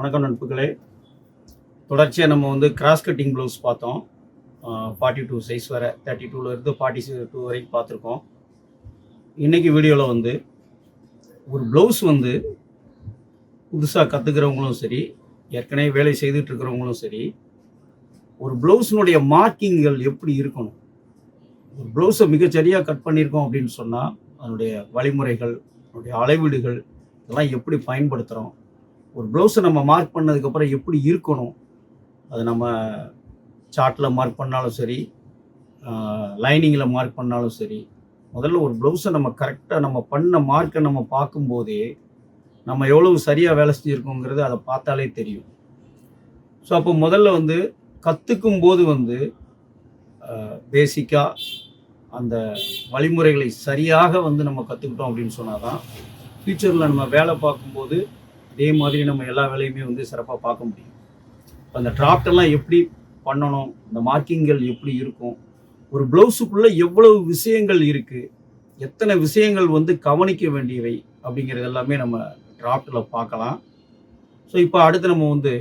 வணக்கம் நண்பர்களே. தொடர்ச்சியாக நம்ம வந்து கிராஸ் கட்டிங் ப்ளவுஸ் பார்த்தோம். ஃபார்ட்டி டூ சைஸ் வரை தேர்ட்டி டூலேருந்து ஃபார்ட்டி டூ வரைக்கும் பார்த்துருக்கோம். இன்றைக்கி வீடியோவில் வந்து ஒரு ப்ளவுஸ் வந்து புதுசாக கற்றுக்கிறவங்களும் சரி ஏற்கனவே வேலை செய்துட்ருக்கிறவங்களும் சரி ஒரு ப்ளவுஸினுடைய மார்க்கிங்கள் எப்படி இருக்கணும்? ஒரு ப்ளவுஸை மிகச்சரியாக கட் பண்ணியிருக்கோம் அப்படின்னு சொன்னால் அதனுடைய வழிமுறைகள் அதனுடைய அளவீடுகள் இதெல்லாம் எப்படி பயன்படுத்துகிறோம் ஒரு ப்ளவுஸை நம்ம மார்க் பண்ணதுக்கப்புறம் எப்படி இருக்கணும்? அது நம்ம சார்ட்டில் மார்க் பண்ணாலும் சரி லைனிங்கில் மார்க் பண்ணாலும் சரி முதல்ல ஒரு ப்ளவுஸை நம்ம கரெக்டாக நம்ம பண்ண மார்க்கை நம்ம பார்க்கும்போதே நம்ம எவ்வளவு சரியாக வேலை செஞ்சுருக்கோங்கிறது அதை பார்த்தாலே தெரியும். ஸோ அப்போ முதல்ல வந்து கற்றுக்கும் போது வந்து பேசிக்காக அந்த வழிமுறைகளை சரியாக வந்து நம்ம கற்றுக்கிட்டோம் அப்படின்னு சொன்னால் தான் ஃப்யூச்சரில் நம்ம வேலை பார்க்கும்போது அதே மாதிரி நம்ம எல்லா வேலையுமே வந்து சிறப்பாக பார்க்க முடியும். அந்த டிராஃப்டெல்லாம் எப்படி பண்ணணும்? இந்த மார்க்கிங்கள் எப்படி இருக்கும்? ஒரு ப்ளவுஸுக்குள்ளே எவ்வளவு விஷயங்கள் இருக்குது எத்தனை விஷயங்கள் வந்து கவனிக்க வேண்டியவை? அப்படிங்கிறது எல்லாமே நம்ம டிராஃப்டில் பார்க்கலாம். ஸோ இப்போ அடுத்து நம்ம வந்து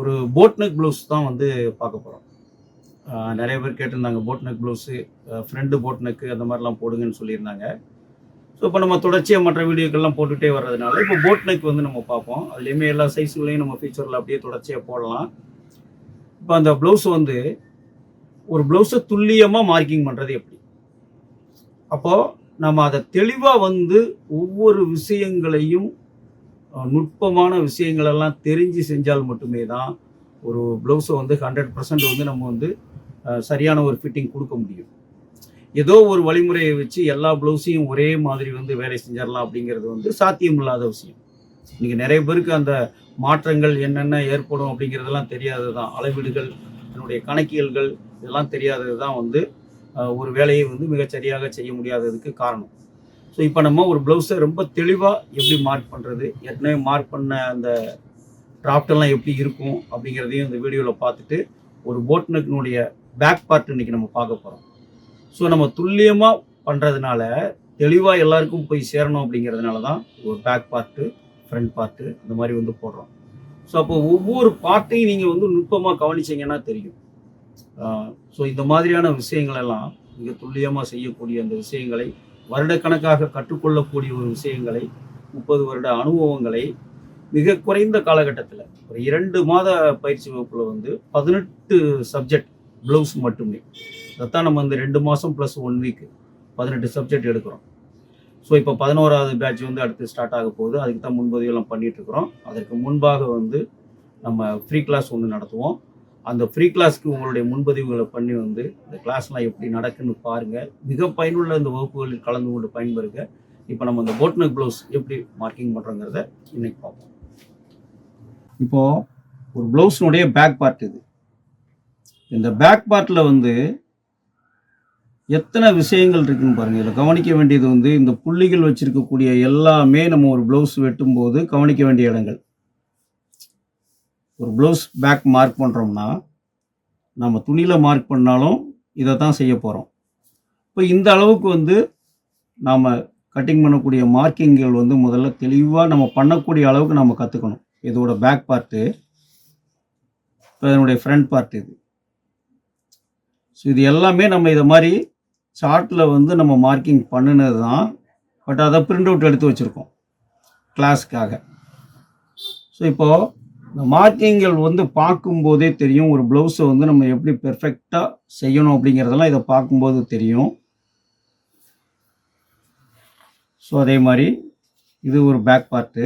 ஒரு போட்நெக் ப்ளவுஸ் தான் வந்து பார்க்க போகிறோம் நிறைய பேர் கேட்டிருந்தாங்க போட்நெக் ப்ளவுஸு ஃப்ரெண்டு போட்நெக்கு அந்த மாதிரிலாம் போடுங்கன்னு சொல்லியிருந்தாங்க. ஸோ இப்போ நம்ம தொடர்ச்சியாக மற்ற வீடியோக்கள்லாம் போட்டுகிட்டே வர்றதுனால இப்போ போட் நெக் வந்து நம்ம பார்ப்போம். அதுலேயுமே எல்லா சைஸ்களையும் நம்ம ஃபீச்சரில் அப்படியே தொடர்ச்சியாக போடலாம். இப்போ அந்த ப்ளவுஸ் வந்து ஒரு ப்ளவுஸை துல்லியமாக மார்க்கிங் பண்ணுறது எப்படி? அப்போது நம்ம அதை தெளிவாக வந்து ஒவ்வொரு விஷயங்களையும் நுட்பமான விஷயங்களெல்லாம் தெரிஞ்சு செஞ்சால் மட்டுமே தான் ஒரு ப்ளவுஸை வந்து ஹண்ட்ரட் பர்சன்ட் வந்து நம்ம வந்து சரியான ஒரு ஃபிட்டிங் கொடுக்க முடியும். ஏதோ ஒரு வழிமுறையை வச்சு எல்லா ப்ளவுஸையும் ஒரே மாதிரி வந்து வேலை செஞ்சிடலாம் அப்படிங்கிறது வந்து சாத்தியமில்லாத விஷயம். இன்னைக்கு நிறைய பேருக்கு அந்த மாற்றங்கள் என்னென்ன ஏற்படும் அப்படிங்கிறதெல்லாம் தெரியாதது தான் அளவீடுகள் என்னுடைய கணக்கியல்கள் இதெல்லாம் தெரியாதது தான் வந்து ஒரு வேலையை வந்து மிகச்சரியாக செய்ய முடியாததுக்கு காரணம். ஸோ இப்போ நம்ம ஒரு ப்ளவுஸை ரொம்ப தெளிவாக எப்படி மார்க் பண்ணுறது ஏற்கனவே மார்க் பண்ண அந்த draft எப்படி இருக்கும் அப்படிங்கிறதையும் இந்த வீடியோவில் பார்த்துட்டு ஒரு போட்னக்கினுடைய பேக் பார்ட் இன்னைக்கு நம்ம பார்க்க போகிறோம் ஸோ நம்ம துல்லியமாக பண்ணுறதுனால தெளிவாக எல்லாருக்கும் போய் சேரணும் அப்படிங்கிறதுனால தான் ஒரு பேக் பார்ட்டு ஃப்ரண்ட் பார்ட்டு இந்த மாதிரி வந்து போடுறோம். ஸோ அப்போ ஒவ்வொரு பார்ட்டையும் நீங்கள் வந்து நுட்பமாக கவனிச்சீங்கன்னா தெரியும். ஸோ இந்த மாதிரியான விஷயங்களெல்லாம் மிக துல்லியமாக செய்யக்கூடிய அந்த விஷயங்களை வருடக்கணக்காக கற்றுக்கொள்ளக்கூடிய ஒரு விஷயங்களை முப்பது வருட அனுபவங்களை மிக குறைந்த காலகட்டத்தில் ஒரு இரண்டு மாத பயிற்சி வகுப்பில் வந்து பதினெட்டு சப்ஜெக்ட் ப்ளவுஸ் மட்டுமே. அதான் நம்ம இந்த ரெண்டு மாதம் ப்ளஸ் ஒன் வீக் பதினெட்டு சப்ஜெக்ட் எடுக்கிறோம். ஸோ இப்போ பதினோராவது பேட்ச் வந்து அடுத்து ஸ்டார்ட் ஆக போகுது. அதுக்கு தான் முன்பதிவெல்லாம் பண்ணிகிட்ருக்குறோம் அதற்கு முன்பாக வந்து நம்ம ஃப்ரீ கிளாஸ் ஒன்று நடத்துவோம். அந்த ஃப்ரீ கிளாஸ்க்கு உங்களுடைய முன்பதிவுகளை பண்ணி வந்து இந்த கிளாஸ்லாம் எப்படி நடக்குன்னு பாருங்கள் மிக பயனுள்ள இந்த வகுப்புகளில் கலந்து கொண்டு பயன்பெறுங்க இப்போ நம்ம இந்த போட்னக் ப்ளவுஸ் எப்படி மார்க்கிங் பண்ணுறோங்கிறத இன்னைக்கு பார்ப்போம். இப்போது ஒரு ப்ளவுஸினுடைய பேக் பார்ட் இது. இந்த பேக் பார்ட்டில் வந்து எத்தனை விஷயங்கள் இருக்குன்னு பாருங்கள் இதில் கவனிக்க வேண்டியது வந்து இந்த புள்ளிகள் வச்சிருக்கக்கூடிய எல்லாமே நம்ம ஒரு ப்ளவுஸ் வெட்டும்போது கவனிக்க வேண்டிய இடங்கள். ஒரு ப்ளவுஸ் பேக் மார்க் பண்ணுறோம்னா நம்ம துணியில் மார்க் பண்ணாலும் இதை தான் செய்ய போகிறோம் இப்போ இந்த அளவுக்கு வந்து நாம் கட்டிங் பண்ணக்கூடிய மார்க்கிங்கள் வந்து முதல்ல தெளிவாக நம்ம பண்ணக்கூடிய அளவுக்கு நம்ம கற்றுக்கணும் இதோட பேக் பார்ட்டு இப்போ இதனுடைய ஃப்ரண்ட் பார்ட் இது. ஸோ இது எல்லாமே நம்ம இதை மாதிரி சார்ட்டில் வந்து நம்ம மார்க்கிங் பண்ணினது தான் பட் அதை பிரிண்ட் அவுட் எடுத்து வச்சுருக்கோம் கிளாஸ்க்காக ஸோ இப்போது இந்த மார்க்கிங்கள் வந்து பார்க்கும்போதே தெரியும் ஒரு ப்ளவுஸை வந்து நம்ம எப்படி பெர்ஃபெக்டாக செய்யணும் அப்படிங்கிறதெல்லாம் இதை பார்க்கும்போது தெரியும். ஸோ அதே மாதிரி இது ஒரு பேக் பார்ட்டு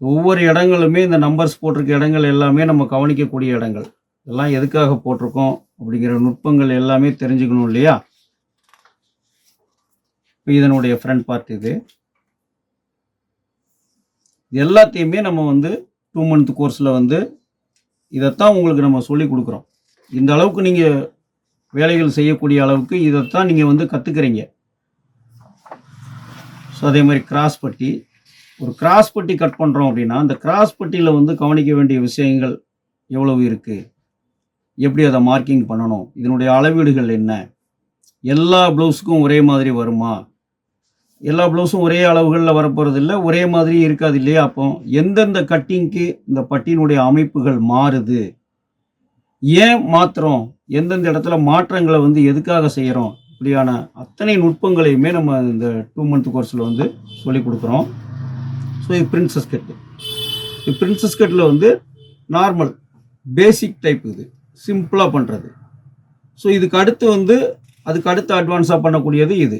ஒவ்வொரு இடங்களுமே இந்த நம்பர்ஸ் போட்டிருக்க இடங்கள் எல்லாமே நம்ம கவனிக்கக்கூடிய இடங்கள். இதெல்லாம் எதுக்காக போட்டிருக்கோம் அப்படிங்கிற நுட்பங்கள் எல்லாமே தெரிஞ்சுக்கணும் இல்லையா? இப்போ இதனுடைய ஃப்ரண்ட் பார்ட் இது. இது எல்லாத்தையுமே நம்ம வந்து டூ மந்த் கோர்ஸில் வந்து இதைத்தான் உங்களுக்கு நம்ம சொல்லி கொடுக்குறோம். இந்த அளவுக்கு நீங்கள் வேலைகள் செய்யக்கூடிய அளவுக்கு இதைத்தான் நீங்கள் வந்து கற்றுக்கிறீங்க ஸோ அதே மாதிரி கிராஸ் பட்டி. ஒரு கிராஸ் பட்டி கட் பண்ணுறோம் அப்படின்னா அந்த கிராஸ் பட்டியில் வந்து கவனிக்க வேண்டிய விஷயங்கள் எவ்வளவு இருக்குது எப்படி அதை மார்க்கிங் பண்ணணும்? இதனுடைய அளவீடுகள் என்ன? எல்லா ப்ளவுஸுக்கும் ஒரே மாதிரி வருமா? எல்லா ப்ளவுஸும் ஒரே அளவுகளில் வரப்போகிறது இல்லை ஒரே மாதிரி இருக்காது இல்லையா அப்போ? எந்தெந்த கட்டிங்க்கு இந்த பட்டியினுடைய அமைப்புகள் மாறுது? ஏன் மாற்றுறோம் எந்தெந்த இடத்துல மாற்றங்களை வந்து எதுக்காக செய்கிறோம் இப்படியான அத்தனை நுட்பங்களையுமே நம்ம இந்த டூ மந்த் கோர்ஸில் வந்து சொல்லிக் கொடுக்குறோம். ஸோ இது பிரின்சஸ் கட்டு இது பிரின்சஸ் கட்டில் வந்து நார்மல் பேசிக் டைப் இது. சிம்பிளாக பண்ணுறது ஸோ இதுக்கு அடுத்து வந்து அதுக்கு அடுத்து அட்வான்ஸாக பண்ணக்கூடியது இது.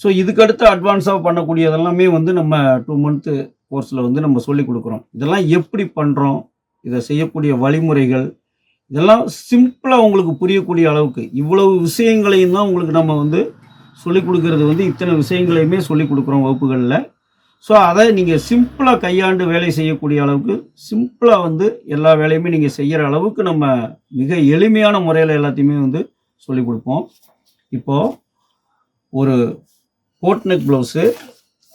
ஸோ இதுக்கு அடுத்து அட்வான்ஸாக பண்ணக்கூடியதெல்லாமே வந்து நம்ம டூ மந்த்து கோர்ஸில் வந்து நம்ம சொல்லி கொடுக்குறோம். இதெல்லாம் எப்படி பண்ணுறோம் இதை செய்யக்கூடிய வழிமுறைகள். இதெல்லாம் சிம்பிளாக உங்களுக்கு புரியக்கூடிய அளவுக்கு இவ்வளவு விஷயங்களையும் தான் உங்களுக்கு நம்ம வந்து சொல்லிக் கொடுக்கறது வந்து இத்தனை விஷயங்களையுமே சொல்லிக் கொடுக்குறோம் வகுப்புகளில். ஸோ அதை நீங்கள் சிம்பிளாக கையாண்டு வேலை செய்யக்கூடிய அளவுக்கு சிம்பிளாக வந்து எல்லா வேலையுமே நீங்கள் செய்கிற அளவுக்கு நம்ம மிக எளிமையான முறையில் எல்லாத்தையுமே வந்து சொல்லிக் கொடுப்போம். இப்போது ஒரு கோட் ப்ளவுஸு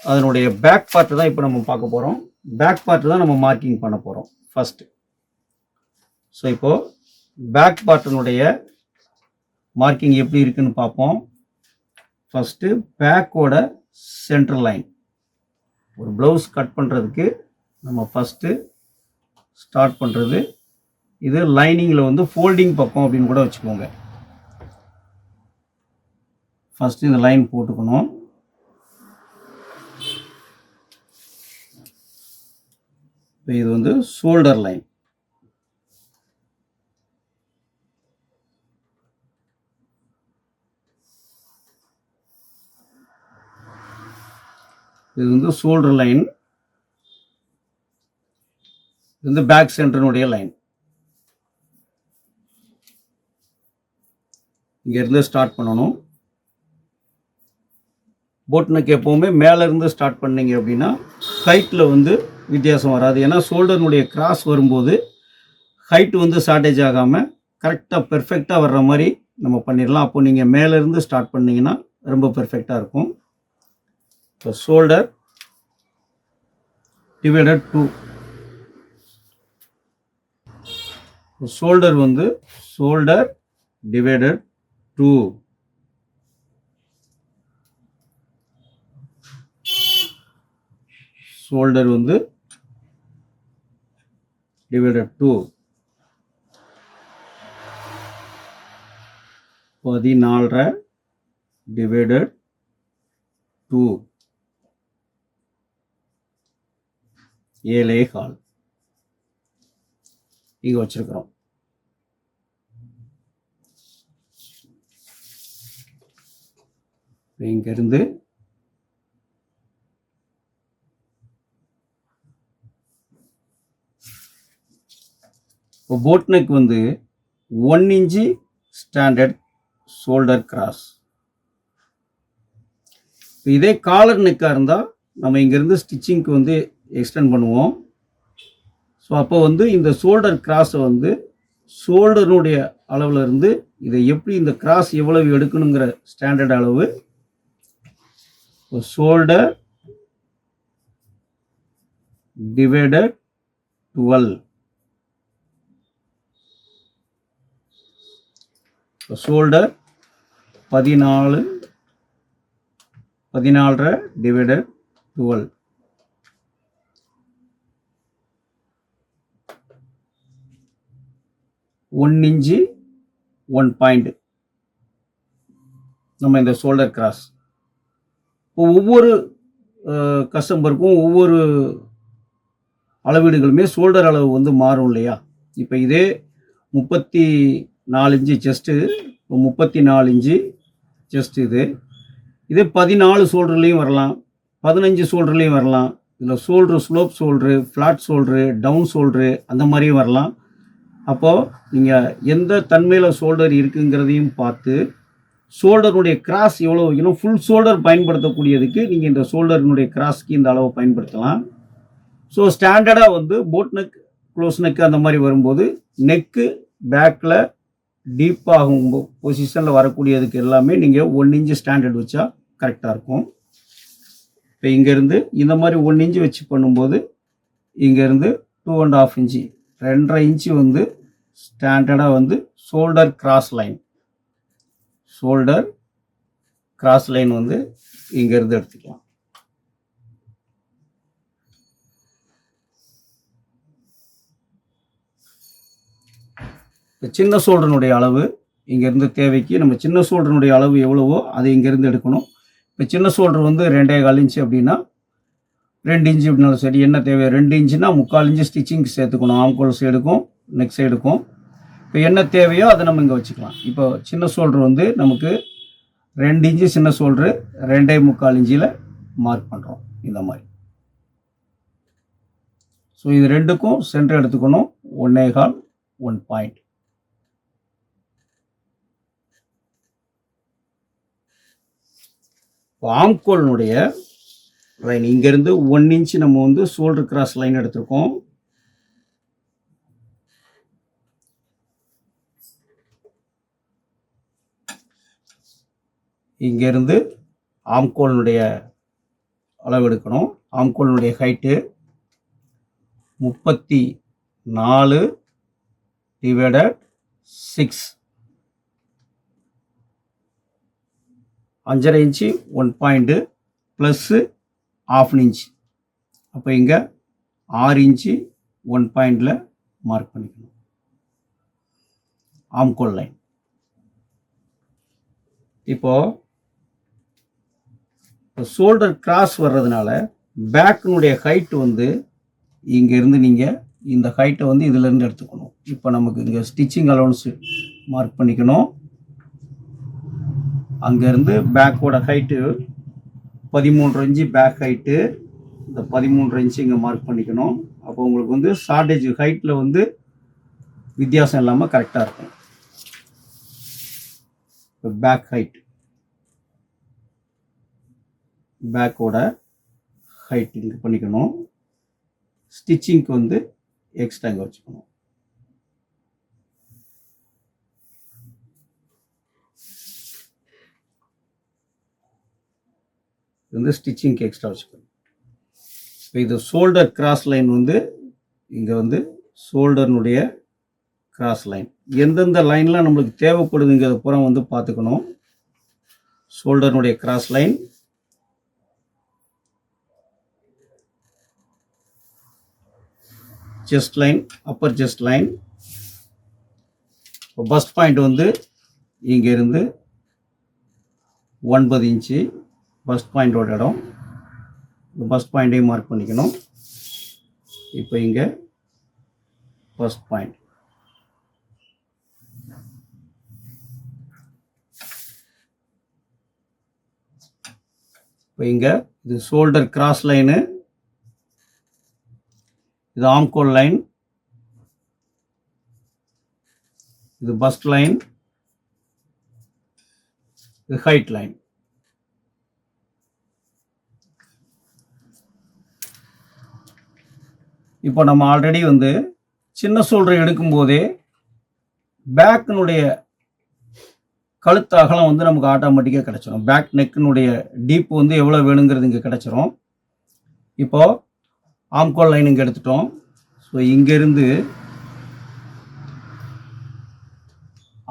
அதனுடைய பேக் பார்ட்டு தான் இப்போ நம்ம பார்க்க போகிறோம் பேக் பார்ட்டு தான் நம்ம மார்க்கிங் பண்ண போகிறோம் ஃபஸ்ட்டு ஸோ இப்போது பேக் பார்ட்டினுடைய மார்க்கிங் எப்படி இருக்குன்னு பார்ப்போம். ஃபஸ்ட்டு பேக்கோட சென்ட்ரல் லைன் ஒரு ப்ளவுஸ் கட் பண்ணுறதுக்கு நம்ம ஃபஸ்ட்டு ஸ்டார்ட் பண்ணுறது இது லைனிங்கில் வந்து ஃபோல்டிங் பக்கம் அப்படின்னு கூட வச்சுக்கோங்க. ஃபஸ்ட்டு இந்த லைன் போட்டுக்கணும். இப்போ இது வந்து ஷோல்டர் லைன் இது வந்து ஷோல்டர் லைன் இது வந்து பேக் சென்டர்னுடைய லைன் இங்கேருந்து ஸ்டார்ட் பண்ணணும். போட்னுக்கு எப்போவுமே மேலே இருந்து ஸ்டார்ட் பண்ணீங்க அப்படின்னா ஹைட்டில் வந்து வித்தியாசம் வராது. ஏன்னா ஷோல்டர்னுடைய கிராஸ் வரும்போது ஹைட் வந்து ஷார்ட்டேஜ் ஆகாமல் கரெக்டாக பெர்ஃபெக்டாக வர்ற மாதிரி நம்ம பண்ணிடலாம். அப்போ நீங்கள் மேலேருந்து ஸ்டார்ட் பண்ணிங்கன்னா ரொம்ப பெர்ஃபெக்டாக இருக்கும். இப்போ ஷோல்டர் டிவைடட் டூ ஷோல்டர் வந்து ஷோல்டர் டிவைடட் டூ ஷோல்டர் வந்து டிவைடட் டூ பதினாலரை டிவைடட் டூ ஏழே கால். இங்கே வச்சிருக்கிறோம். இங்கிருந்து இப்போ போட் நெக் வந்து one inch standard shoulder cross. இதே காலர் நெக்காக இருந்தால் நம்ம இங்கேருந்து ஸ்டிச்சிங்க்கு வந்து எக்ஸ்டெண்ட் பண்ணுவோம். ஸோ அப்போ வந்து இந்த ஷோல்டர் கிராஸை வந்து ஷோல்டருடைய அளவில் இருந்து இதை எப்படி இந்த கிராஸ் எவ்வளவு எடுக்கணுங்கிற ஸ்டாண்டர்ட் அளவு. ஷோல்டர் டிவைடட் டுவெல் ஷோல்டர் பதினாலு பதினாலரை divided twelve one inch one point. நம்ம இந்த ஷோல்டர் கிராஸ். இப்போ ஒவ்வொரு கஸ்டமருக்கும் ஒவ்வொரு அளவீடுகளுமே ஷோல்டர் அளவு வந்து மாறும் இல்லையா? இப்போ இதே முப்பத்தி நாலு இன்ச்சு செஸ்ட்டு முப்பத்தி நாலு இன்ச்சு செஸ்ட் இது. இதே பதினாலு ஷோல்டர்லேயும் வரலாம். பதினஞ்சு ஷோல்டர்லேயும் வரலாம். இதில் shoulder slope shoulder flat shoulder down shoulder அந்த மாதிரியும் வரலாம். அப்போது நீங்கள் எந்த தன்மையில் ஷோல்டர் இருக்குங்கிறதையும் பார்த்து ஷோல்டருடைய கிராஸ் எவ்வளோ வைக்கணும் ஃபுல் ஷோல்டர் பயன்படுத்தக்கூடியதுக்கு நீங்கள் இந்த ஷோல்டரினுடைய கிராஸ்க்கு இந்த அளவை பயன்படுத்தலாம். ஸோ ஸ்டாண்டர்டாக வந்து போட் நெக் க்ளோஸ் நெக் அந்த மாதிரி வரும்போது நெக்கு பேக்கில் டீப்பாகும் பொசிஷனில் வரக்கூடியதுக்கு எல்லாமே நீங்கள் ஒன் இன்ச்சு ஸ்டாண்டர்ட் வச்சா கரெக்டாக இருக்கும். இப்போ இங்கேருந்து இந்த மாதிரி ஒன் இன்ச்சு வச்சு பண்ணும்போது இங்கேருந்து டூ அண்ட் ஆஃப் இன்ச்சு ரெண்டரை இன்ச்சு வந்து ஸ்டாண்டர்டாக வந்து shoulder cross line shoulder cross line வந்து இங்கேருந்து எடுத்துக்கலாம். இப்போ சின்ன சோல்டனுடைய அளவு இங்கேருந்து தேவைக்கு நம்ம சின்ன சோல்டனுடைய அளவு எவ்வளவோ அதை இங்கேருந்து எடுக்கணும். இப்போ சின்ன சோல்டர் வந்து ரெண்டே கால் இன்ச்சு அப்படின்னா ரெண்டு இன்ச்சு அப்படின்னாலும் சரி என்ன தேவை? ரெண்டு இன்ச்சுனா முக்கால் இன்ச்சு ஸ்டிச்சிங் சேர்த்துக்கணும். ஆம்கோல் சைடுக்கும் நெக் சைடுக்கும் இப்போ என்ன தேவையோ அதை நம்ம இங்கே வச்சுக்கலாம். இப்போ சின்ன சோல்டர் வந்து நமக்கு ரெண்டு இன்ச்சு சின்ன சோல்டரு ரெண்டே முக்கால் இன்ச்சில் மார்க் பண்ணுறோம் இந்த மாதிரி. ஸோ இது ரெண்டுக்கும் சென்டர் எடுத்துக்கணும். ஒன்னே கால் ஒன் பாயிண்ட் ஆம்கோலினுடைய லைன் இங்கேருந்து ஒன் இன்ச் நம்ம வந்து ஷோல்டர் கிராஸ் லைன் எடுத்திருக்கோம். இங்கேருந்து ஆம்கோலினுடைய அளவு எடுக்கணும். ஆம்கோலினுடைய ஹைட்டு முப்பத்தி நாலு டிவைடட் சிக்ஸ் அஞ்சரை inch one point plus half inch அப்போ இங்கே ஆறு இன்ச்சு ஒன் பாயிண்டில் மார்க் பண்ணிக்கணும். ஆம்கோல் லைன் இப்போது ஷோல்டர் கிராஸ் வர்றதுனால பேக்கினுடைய ஹைட் வந்து இங்கேருந்து நீங்கள் இந்த ஹைட்டை வந்து இதிலேருந்து எடுத்துக்கணும். இப்போ நமக்கு இங்கே ஸ்டிச்சிங் அலவன்ஸு மார்க் பண்ணிக்கணும். அங்கேருந்து பேக்கோட ஹைட்டு பதிமூன்று இன்ச்சு பேக் ஹைட்டு இந்த பதிமூன்று இன்ச்சு இங்கே மார்க் பண்ணிக்கணும். அப்போ உங்களுக்கு வந்து ஷார்டேஜ் ஹைட்டில் வந்து வித்தியாசம் இல்லாமல் கரெக்டாக இருக்கும். இப்போ பேக் ஹைட் பேக்கோட ஹைட் இங்கே பண்ணிக்கணும். ஸ்டிச்சிங்க்கு வந்து எக்ஸ்ட்ரா இங்கே வச்சுக்கணும். வந்து ஸ்டிச்சிங்க்கு எக்ஸ்ட்ரா வச்சுக்கணும். இப்போ இது ஷோல்டர் கிராஸ் லைன் வந்து இங்கே வந்து ஷோல்டர்னுடைய கிராஸ் லைன் எந்தெந்த லைன்லாம் நம்மளுக்கு தேவைப்படுதுங்கிறத புறம் வந்து பார்த்துக்கணும். ஷோல்டர்னுடைய cross line chest line upper chest line இப்போ பஸ்ட் பாயிண்ட் வந்து இங்கேருந்து ஒன்பது இன்ச்சு ஃபஸ்ட் பாயிண்டோட இடம். இந்த ஃபஸ்ட் பாயிண்ட்டையும் மார்க் பண்ணிக்கணும். இப்போ இங்கே ஃபஸ்ட் பாயிண்ட். இப்போ இங்கே இது ஷோல்டர் கிராஸ் லைனு இது ஆம்கோல் லைன் இது பஸ்ட் லைன் இது ஹைட் லைன் இப்போ நம்ம ஆல்ரெடி வந்து சின்ன ஷோல்டர் எடுக்கும்போதே பேக்கினுடைய கழுத்து அகலம் வந்து நமக்கு ஆட்டோமேட்டிக்காக கிடச்சிரும். பேக் நெக்கினுடைய டீப் வந்து எவ்வளோ வேணுங்கிறது இங்கே கிடச்சிரும். இப்போது ஆம்கோல் லைன் இங்கே எடுத்துட்டோம். ஸோ இங்கேருந்து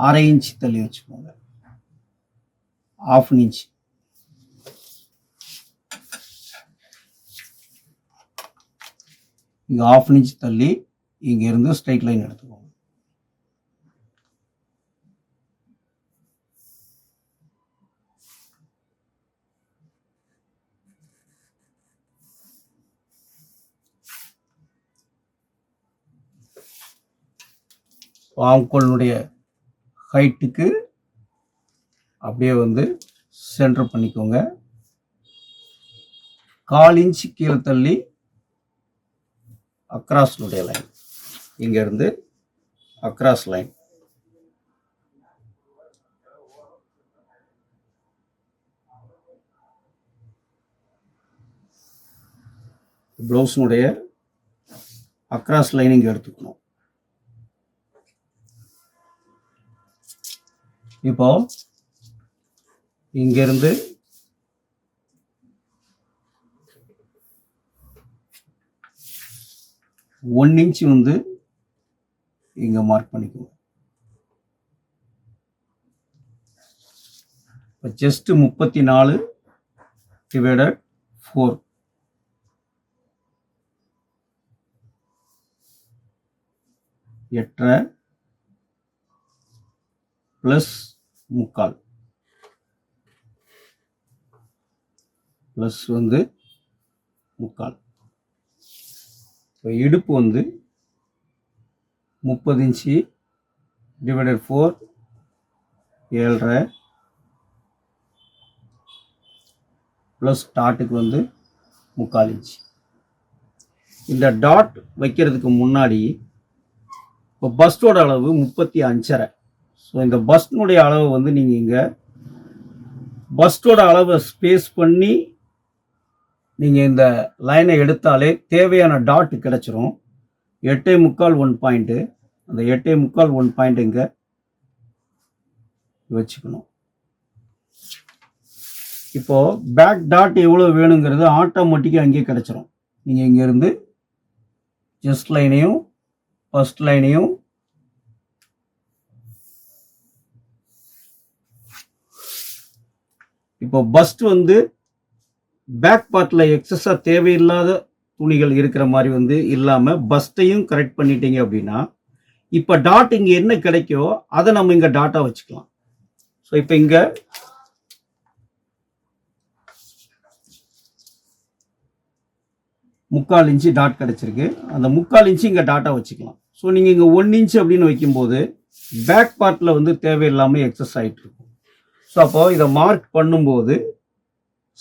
அரை இன்ச் தள்ளி வச்சுக்கோங்க. ஆஃப் இன்ச் இங்கே ஆஃப் இன்ச் தள்ளி இங்கேருந்து ஸ்ட்ரைட் லைன் எடுத்துக்கோங்க. ஆம்கோலினுடைய ஹைட்டுக்கு அப்படியே வந்து சென்டர் பண்ணிக்கோங்க. கால் இன்ச் கீழே தள்ளி அக்ராஸ்னுடைய லைன் இங்கேருந்து அக்ராஸ் லைன் ப்ளவுஸினுடைய அக்ராஸ் லைனிங் எடுத்துக்கணும். இப்போ இங்கிருந்து ஒன் இன்ச் வந்து இங்கே மார்க் பண்ணிக்குவோம் இப்போ ஜஸ்ட்டு முப்பத்தி நாலு டிவைடட் ஃபோர் எட்டரை ப்ளஸ் முக்கால். ப்ளஸ் வந்து முக்கால். இப்போ இடுப்பு வந்து முப்பது இன்ச்சு டிவைடட் ஃபோர் ஏழரை. ப்ளஸ் டாட்டுக்கு வந்து முக்கால் இன்ச்சு. இந்த டாட் வைக்கிறதுக்கு முன்னாடி இப்போ பஸ்டோட அளவு முப்பத்தி அஞ்சரை. ஸோ இந்த பஸ்னுடைய அளவு வந்து நீங்கள் இங்கே பஸ்டோட அளவை ஸ்பேஸ் பண்ணி நீங்கள் இந்த லைனை எடுத்தாலே தேவையான டாட் கிடச்சிரும். எட்டே முக்கால் ஒன் பாயிண்ட்டு அந்த எட்டே முக்கால் ஒன் பாயிண்ட் இங்கே வச்சுக்கணும். இப்போது பேக் டாட் எவ்வளோ வேணுங்கிறது ஆட்டோமேட்டிக்காக அங்கேயே கிடச்சிரும். நீங்கள் இங்கேருந்து ஜஸ்ட் லைனையும் ஃபஸ்ட் லைனையும் இப்போ பஸ்ட் வந்து பேக் பார்ட்டில் எக்ஸஸாக தேவையில்லாத துணிகள் இருக்கிற மாதிரி வந்து இல்லாமல் பஸ்ட்டையும் கரெக்ட் பண்ணிட்டீங்க அப்படின்னா இப்போ டாட் இங்கே என்ன கிடைக்கோ அதை நம்ம இங்கே டாட்டாக வச்சுக்கலாம். ஸோ இப்போ இங்கே முக்கால் இன்ச்சு டாட் கிடச்சிருக்கு. அந்த முக்கால் இன்ச்சு இங்கே டாட்டா வச்சுக்கலாம். ஸோ நீங்கள் இங்கே ஒன் இன்ச்சு அப்படின்னு வைக்கும்போது பேக் பார்ட்டில் வந்து தேவையில்லாமல் எக்ஸஸ் ஆகிட்டு இருக்கும். ஸோ அப்போது இதை மார்க் பண்ணும்போது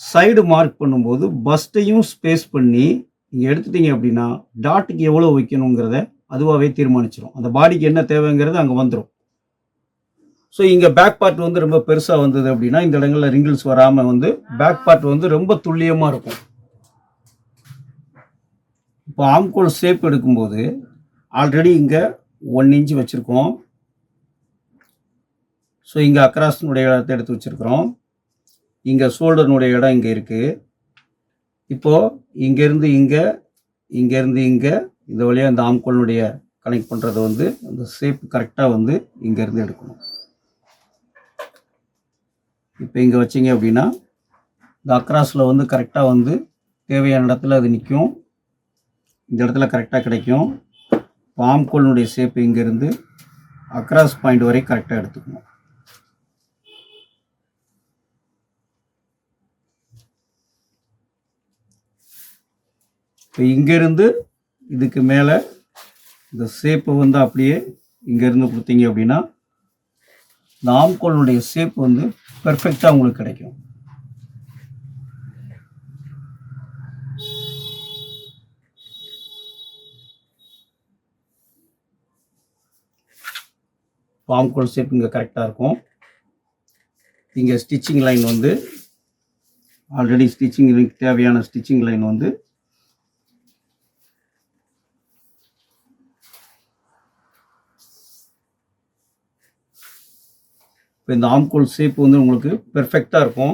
சைடு மார்க் பண்ணும்போது பஸ்ட்டையும் ஸ்பேஸ் பண்ணி நீங்கள் எடுத்துட்டீங்க அப்படின்னா டாட்டுக்கு எவ்வளோ வைக்கணுங்கிறத அதுவாகவே தீர்மானிச்சிடும் அந்த பாடிக்கு என்ன தேவைங்கிறது அங்கே வந்துடும் ஸோ இங்கே பேக் பார்ட் வந்து ரொம்ப பெருசாக வந்தது அப்படின்னா இந்த இடங்களில் ரிங்கிள்ஸ் வராமல் வந்து பேக் பார்ட் வந்து ரொம்ப துல்லியமாக இருக்கும். இப்போ ஆம்கோல் ஷேப் எடுக்கும்போது ஆல்ரெடி இங்கே ஒன் இன்ச் வச்சுருக்கோம். ஸோ இங்கே அக்ராஸ்னுடைய இடத்தை எடுத்து வச்சுருக்குறோம். இங்கே ஷோல்டர்னுடைய இடம் இங்கே இருக்குது இப்போது இங்கேருந்து இங்கே இங்கேருந்து இங்கே இந்த வழியாக இந்த ஆம்கோலினுடைய கனெக்ட் பண்ணுறது வந்து அந்த ஷேப் கரெக்டாக வந்து இங்கேருந்து எடுக்கணும். இப்போ இங்கே வச்சிங்க அப்படின்னா இந்த அக்ராஸில் வந்து கரெக்டாக வந்து தேவையான இடத்துல அது நிற்கும் இந்த இடத்துல கரெக்டாக கிடைக்கும். பாம்கோலினுடைய ஷேப் இங்கேருந்து அக்ராஸ் பாயிண்ட் வரை கரெக்டாக எடுத்துக்கணும். இப்போ இங்கேருந்து இதுக்கு மேலே இந்த ஷேப்பை வந்து அப்படியே இங்கேருந்து கொடுத்தீங்க அப்படின்னா இந்த ஆம்கோலுடைய ஷேப் வந்து பெர்ஃபெக்டாக உங்களுக்கு கிடைக்கும். ஆம்கோல் ஷேப் இங்கே கரெக்டாக இருக்கும். இங்கே ஸ்டிச்சிங் லைன் வந்து ஆல்ரெடி ஸ்டிச்சிங் தேவையான ஸ்டிச்சிங் லைன் வந்து இப்போ இந்த ஆம்கோல் ஷேப் வந்து உங்களுக்கு பெர்ஃபெக்டாக இருக்கும்.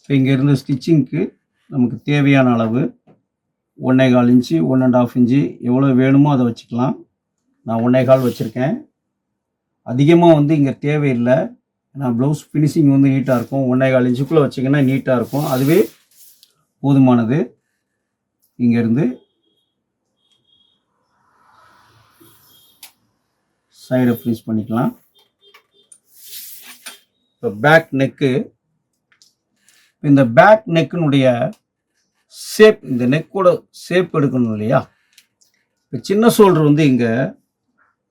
இப்போ இங்கேருந்து ஸ்டிச்சிங்க்கு நமக்கு தேவையான அளவு ஒன்றே கால் inch one and half inch எவ்வளோ வேணுமோ அதை வச்சுக்கலாம். நான் ஒன்றே கால் வச்சுருக்கேன். அதிகமாக வந்து இங்கே தேவையில்லை. ஏன்னா ப்ளவுஸ் ஃபினிஷிங் வந்து நீட்டாக இருக்கும். ஒன்றே கால் இன்ச்சுக்குள்ளே வச்சிங்கன்னா நீட்டாக இருக்கும். அதுவே போதுமானது. இங்கேருந்து சைடை ஃபினிஷ் பண்ணிக்கலாம். பேக் நெக்கு இந்த பேக் நெக்கினுடைய ஷேப் இந்த நெக்கோட ஷேப் எடுக்கணும் இல்லையா? இப்போ சின்ன ஷோல்டர் வந்து இங்கே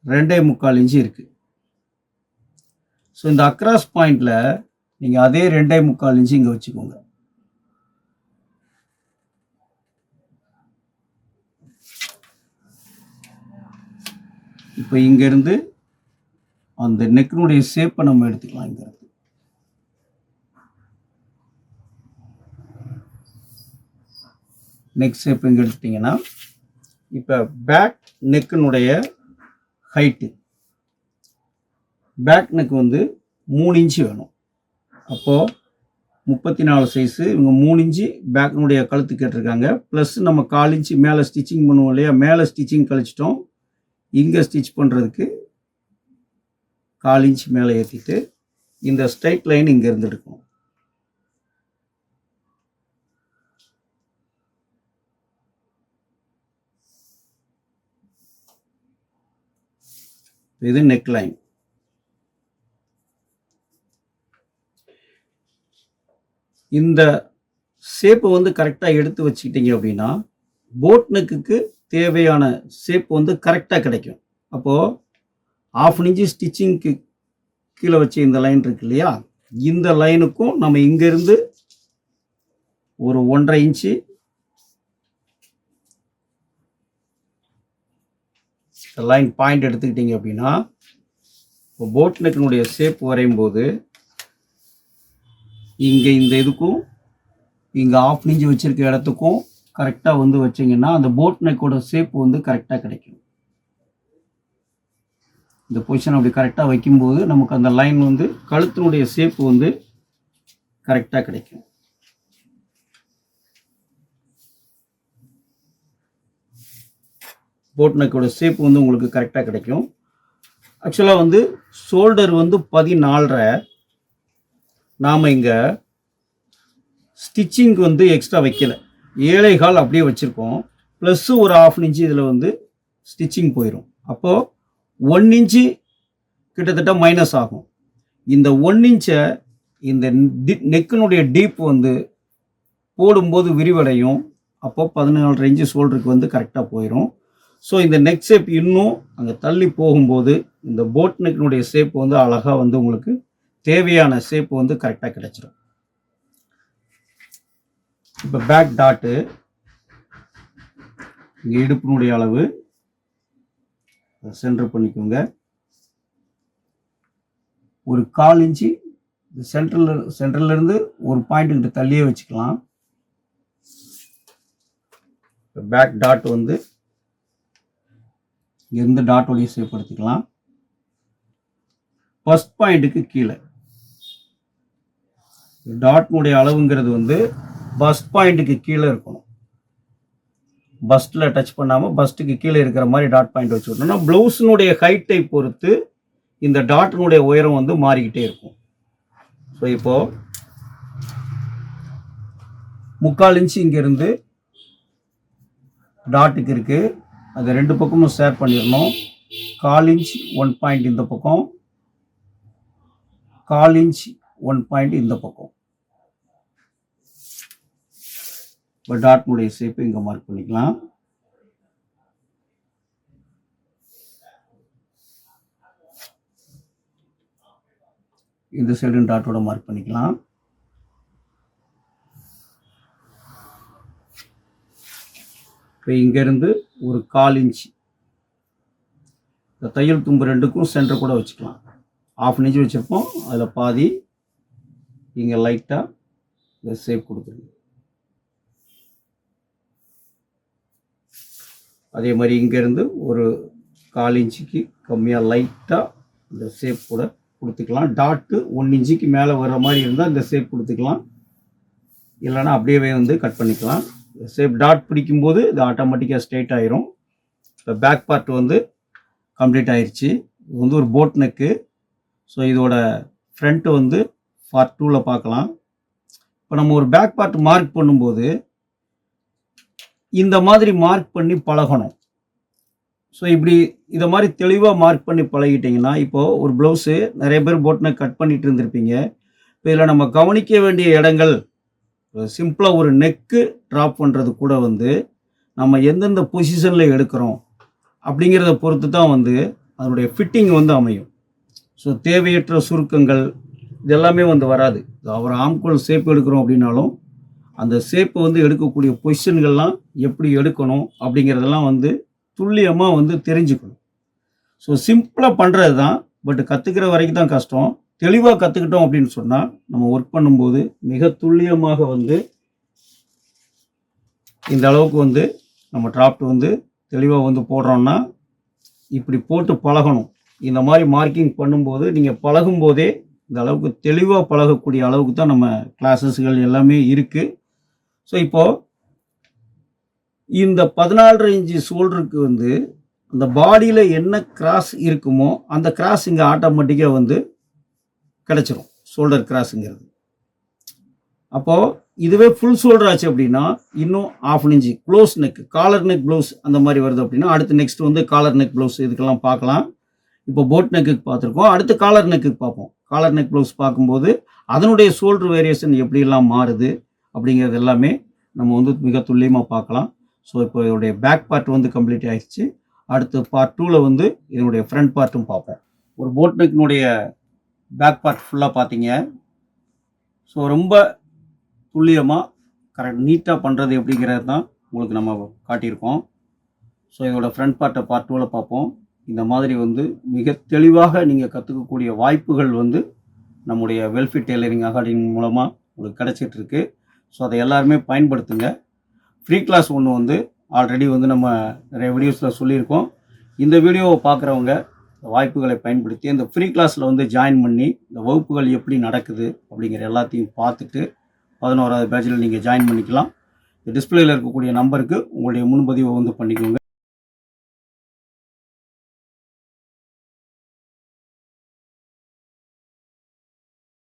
ரெண்டே முக்கால் இன்ச்சு இருக்குது ஸோ இந்த அக்ராஸ் பாயிண்டில் நீங்கள் அதே ரெண்டே முக்கால் இன்ச்சு இங்கே வச்சுக்கோங்க. இப்போ இங்கேருந்து அந்த நெக்கினுடைய ஷேப்பை நம்ம எடுத்துக்கலாம் இங்கே நெக் ஷேப் எடுத்துட்டிங்கன்னா இப்போ பேக் நெக்கினுடைய ஹைட்டு பேக் நெக் வந்து மூணு இன்ச்சு வேணும். அப்போது முப்பத்தி நாலு சைஸு இவங்க மூணு இன்ச்சு பேக்னுடைய கழுத்து கேட்டிருக்காங்க. ப்ளஸ் நம்ம கால் இன்ச்சு மேலே ஸ்டிச்சிங் பண்ணுவோம் இல்லையா? மேலே ஸ்டிச்சிங் கழிச்சிட்டோம். இங்கே ஸ்டிச் பண்ணுறதுக்கு கால் இன்ச் மேலே ஏற்றிட்டு இந்த ஸ்ட்ரைட் லைன் இங்கேருந்து எடுக்கணும். இது நெக் லைன் இந்த ஷேப்பை வந்து கரெக்டாக எடுத்து வச்சுக்கிட்டீங்க அப்படின்னா போட் நெக்குக்கு தேவையான ஷேப் வந்து கரெக்டாக கிடைக்கும். அப்போது ஆஃப் இன்ச்சு ஸ்டிச்சிங்க்கு கீழே வச்சு இந்த லைன் இருக்கு இல்லையா? இந்த லைனுக்கும் நம்ம இங்கேருந்து ஒரு ஒன்றரை இன்ச்சு லைன் பாயிண்ட் எடுத்துக்கிட்டிங்க அப்படின்னா இப்போ போட் நெக்கினுடைய ஷேப் வரையும் போது இங்கே இந்த இதுக்கும் இங்கே ஆஃப் நிஞ்சு வச்சுருக்க இடத்துக்கும் கரெக்டாக வந்து வச்சிங்கன்னா அந்த போட் நெக்கோட ஷேப் வந்து கரெக்டாக கிடைக்கும். இந்த பொசிஷன் அப்படி கரெக்டாக வைக்கும்போது நமக்கு அந்த லைன் வந்து கழுத்தினுடைய ஷேப் வந்து கரெக்டாக கிடைக்கும். போட் நெக்கோட ஷேப் வந்து உங்களுக்கு கரெக்டாக கிடைக்கும். ஆக்சுவலாக வந்து ஷோல்டர் வந்து பதினாலரை. நாம் இங்கே ஸ்டிச்சிங்க்கு வந்து எக்ஸ்ட்ரா வைக்கல. ஏழை கால் அப்படியே வச்சுருக்கோம். ப்ளஸ்ஸு ஒரு ஆஃப் இன்ச்சு இதில் வந்து ஸ்டிச்சிங் போயிடும் அப்போது ஒன் இன்ச்சு கிட்டத்தட்ட மைனஸ் ஆகும். இந்த ஒன் இன்ச்சை இந்த நெக்கினுடைய டீப் வந்து போடும்போது விரிவடையும். அப்போது பதினாலு இன்ச்சு ஷோல்டருக்கு வந்து கரெக்டாக போயிடும் ஸோ இந்த நெக் ஷேப் இன்னும் அங்கே தள்ளி போகும்போது இந்த போட் நெக்கினுடைய ஷேப் வந்து அழகாக வந்து உங்களுக்கு தேவையான ஷேப் வந்து கரெக்டாக கிடைச்சிடும் இப்போ பேக் டாட்டு இங்கே இடுப்பினுடைய அளவு சென்டர் பண்ணிக்கோங்க. ஒரு கால் இன்ச்சு சென்ட்ரல் சென்ட்ரல்லேருந்து ஒரு பாயிண்ட் கிட்ட தள்ளியே வச்சுக்கலாம். பேக் டாட் வந்து இங்கிருந்து டாட் வழியை சேவ்படுத்திக்கலாம் ஃபஸ்ட் பாயிண்ட்டுக்கு கீழே. டாட்னுடைய அளவுங்கிறது வந்து பஸ்ட் பாயிண்ட்டுக்கு கீழே இருக்கணும். பஸ்ட்டில் டச் பண்ணாமல் பஸ்ட்டுக்கு கீழே இருக்கிற மாதிரி டாட் பாயிண்ட் வச்சு விட்டோம்னா ப்ளவுஸினுடைய ஹைட்டை பொறுத்து இந்த டாட்டினுடைய உயரம் வந்து மாறிக்கிட்டே இருக்கும். ஸோ இப்போது முக்கால் இன்ச்சு இங்கேருந்து டாட்டுக்கு இருக்குது அது ரெண்டு பக்கமும் ஷேர் பண்ணிடணும். கால் இன்ச் ஒன் பாயிண்ட் இந்த பக்கம். கால் இன்ச் ஒன் பாயிண்ட் இந்த பக்கம். இப்போ டாட்னுடைய ஷேப்பு இங்கே மார்க் பண்ணிக்கலாம். இந்த சைடும் டாட்டோட மார்க் பண்ணிக்கலாம். இப்போ இங்கேருந்து ஒரு கால் இன்ச் இந்த தையல் தும்பு ரெண்டுக்கும் சென்டர் கூட வச்சுக்கலாம். ஆஃப் இன்ச் வச்சுருப்போம். அதில் பாதி இங்கே லைட்டாக இந்த ஷேப் கொடுக்குறீங்க அதே மாதிரி இங்கேருந்து ஒரு கால் இன்ச்சுக்கு கம்மியாக லைட்டாக இந்த ஷேப் கூட கொடுத்துக்கலாம். டாட்டு ஒன் இன்ச்சுக்கு மேலே வர மாதிரி இருந்தால் இந்த ஷேப் கொடுத்துக்கலாம். இல்லைன்னா அப்படியே வந்து கட் பண்ணிக்கலாம். சேஃப் டாட் பிடிக்கும்போது இது ஆட்டோமேட்டிக்காக ஸ்ட்ரைட் ஆயிரும். இப்போ பேக் பார்ட் வந்து கம்ப்ளீட் ஆயிடுச்சு இது வந்து ஒரு போட் நெக்கு ஸோ இதோட ஃப்ரண்ட்டு வந்து பார்ட் டூவில் பார்க்கலாம். இப்போ நம்ம ஒரு பேக் பார்ட் மார்க் பண்ணும்போது இந்த மாதிரி மார்க் பண்ணி பழகணும். ஸோ இப்படி இதை மாதிரி தெளிவாக மார்க் பண்ணி பழகிட்டிங்கன்னா இப்போது ஒரு ப்ளவுஸு நிறைய பேர் போட்னை கட் பண்ணிட்டு இருந்திருப்பீங்க. இப்போ இதில் நம்ம கவனிக்க வேண்டிய இடங்கள் சிம்பிளாக ஒரு நெக்கு ட்ராப் பண்ணுறது கூட வந்து நம்ம எந்தெந்த பொசிஷனில் எடுக்கிறோம் அப்படிங்கிறத பொறுத்து தான் வந்து அதனுடைய ஃபிட்டிங் வந்து அமையும். ஸோ தேவையற்ற சுருக்கங்கள் இதெல்லாமே வந்து வராது. அவர் ஆம்கோல் ஷேப் எடுக்கிறோம் அப்படின்னாலும் அந்த ஷேப்பை வந்து எடுக்கக்கூடிய பொசிஷன்கள்லாம் எப்படி எடுக்கணும் அப்படிங்கிறதெல்லாம் வந்து துல்லியமாக வந்து தெரிஞ்சுக்கணும். ஸோ சிம்பிளாக பண்ணுறது தான் பட் கற்றுக்கிற வரைக்கும் தான் கஷ்டம். தெளிவாக கற்றுக்கிட்டோம் அப்படின்னு சொன்னால் நம்ம ஒர்க் பண்ணும்போது மிக துல்லியமாக வந்து இந்த அளவுக்கு வந்து நம்ம டிராப்ட் வந்து தெளிவாக வந்து போடுறோம்னா இப்படி போட்டு பழகணும். இந்த மாதிரி மார்க்கிங் பண்ணும்போது நீங்கள் பழகும்போதே இந்த அளவுக்கு தெளிவாக பழகக்கூடிய அளவுக்கு தான் நம்ம கிளாஸஸ்கள் எல்லாமே இருக்குது ஸோ இப்போது இந்த பதினாலரை இன்ச்சு ஷோல்டருக்கு வந்து அந்த பாடியில் என்ன கிராஸ் இருக்குமோ அந்த கிராஸ் இங்கே ஆட்டோமேட்டிக்காக வந்து கிடச்சிரும். ஷோல்டர் கிராஸுங்கிறது அப்போது இதுவே ஃபுல் ஷோல்டர் ஆச்சு அப்படின்னா இன்னும் half inch close neck collar neck blouse அந்த மாதிரி வருது அப்படின்னா அடுத்து நெக்ஸ்ட் வந்து காலர் நெக் ப்ளவுஸ் இதுக்கெல்லாம் பார்க்கலாம். இப்போ போட் நெக்குக்கு பார்த்துருக்கோம். அடுத்து காலர் நெக்குக்கு பார்ப்போம். காலர் நெக் ப்ளவுஸ் பார்க்கும்போது அதனுடைய ஷோல்டர் வேரியேஷன் எப்படியெல்லாம் மாறுது அப்படிங்கிறது எல்லாமே நம்ம வந்து மிக துல்லியமாக பார்க்கலாம். ஸோ இப்போ இதோடைய பேக் பார்ட் வந்து கம்ப்ளீட் ஆயிடுச்சு. அடுத்து பார்ட் டூவில் வந்து இதனுடைய ஃப்ரண்ட் பார்ட்டும் பார்ப்போம். ஒரு போட் நெக்கினுடைய பேக் பார்ட் ஃபுல்லாக பார்த்தீங்க. ஸோ ரொம்ப துல்லியமாக கரெக்ட் நீட்டாக பண்ணுறது எப்படிங்கிறது தான் உங்களுக்கு நம்ம காட்டியிருக்கோம். ஸோ இதோட ஃப்ரண்ட் பார்ட்டை பார்ட் டூவில் பார்ப்போம். இந்த மாதிரி வந்து மிக தெளிவாக நீங்கள் கற்றுக்கக்கூடிய வாய்ப்புகள் வந்து நம்முடைய வெல்ஃபிட் டெய்லரிங் அகாடமி மூலமாக உங்களுக்கு கிடச்சிட்ருக்கு. ஸோ அதை எல்லாருமே பயன்படுத்துங்க. ஃப்ரீ கிளாஸ் ஒன்று வந்து ஆல்ரெடி வந்து நம்ம நிறைய வீடியோஸில் சொல்லியிருக்கோம். இந்த வீடியோவை பார்க்குறவங்க இந்த வாய்ப்புகளை பயன்படுத்தி இந்த ஃப்ரீ கிளாஸில் வந்து ஜாயின் பண்ணி இந்த வகுப்புகள் எப்படி நடக்குது அப்படிங்கிற எல்லாத்தையும் பார்த்துட்டு பதினோராவது பேட்சில் நீங்கள் ஜாயின் பண்ணிக்கலாம். டிஸ்பிளேயில் இருக்கக்கூடிய நம்பருக்கு உங்களுடைய முன்பதிவை வந்து பண்ணிக்கோங்க.